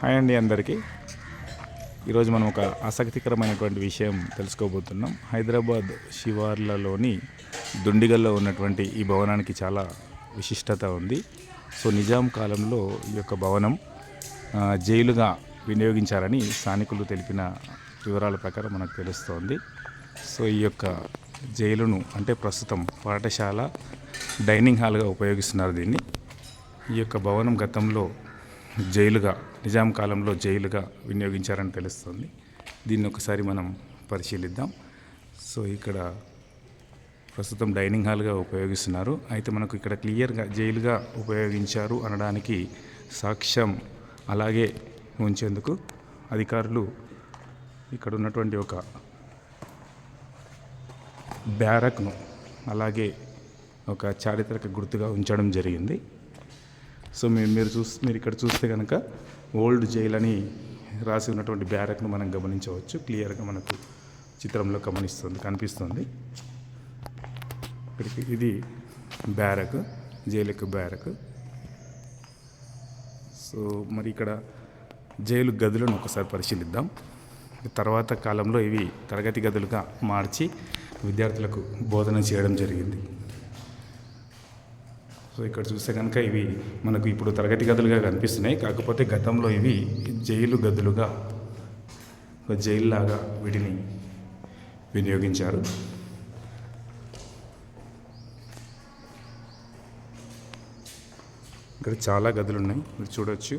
Hi అండి అందరికీ. ఈరోజు మనం ఒక ఆసక్తికరమైనటువంటి విషయం తెలుసుకోబోతున్నాం. హైదరాబాద్ శివార్లలోని దుండిగల్లో ఉన్నటువంటి ఈ భవనానికి చాలా విశిష్టత ఉంది. సో నిజాం కాలంలో ఈ యొక్క భవనం జైలుగా వినియోగించారని స్థానికులు తెలిపిన వివరాల ప్రకారం మనకు తెలుస్తోంది. సో ఈ యొక్క జైలును అంటే ప్రస్తుతం పాఠశాల డైనింగ్ హాల్గా ఉపయోగిస్తున్నారు దీన్ని. ఈ యొక్క భవనం గతంలో జైలుగా నిజాం కాలంలో జైలుగా వినియోగించారని తెలుస్తుంది. దీన్ని ఒకసారి మనం పరిశీలిద్దాం. సో ఇక్కడ ప్రస్తుతం డైనింగ్ హాల్గా ఉపయోగిస్తున్నారు. అయితే మనకు ఇక్కడ క్లియర్గా జైలుగా ఉపయోగించారు అనడానికి సాక్ష్యం అలాగే ఉంచేందుకు అధికారులు ఇక్కడ ఉన్నటువంటి ఒక బ్యారక్ను అలాగే ఒక చారిత్రక గుర్తుగా ఉంచడం జరిగింది. సో మీరు మీరు చూస్ మీరు ఇక్కడ చూస్తే కనుక ఓల్డ్ జైల్ అని రాసి ఉన్నటువంటి బ్యారక్ను మనం గమనించవచ్చు. క్లియర్గా మనకు చిత్రంలో గమనిస్తుంది కనిపిస్తుంది. ఇక్కడికి ఇది బ్యారక్ జైలు యొక్క బ్యారక్. సో మరి ఇక్కడ జైలు గదులను ఒకసారి పరిశీలిద్దాం. తర్వాత కాలంలో ఇవి తరగతి గదులుగా మార్చి విద్యార్థులకు బోధన చేయడం జరిగింది. సో ఇక్కడ చూస్తే కనుక ఇవి మనకు ఇప్పుడు తరగతి గదులుగా కనిపిస్తున్నాయి. కాకపోతే గతంలో ఇవి జైలు గదులుగా జైల్లాగా జైలు లాగా వీటిని వినియోగించారు. ఇక్కడ చాలా గదులు ఉన్నాయి మీరు చూడవచ్చు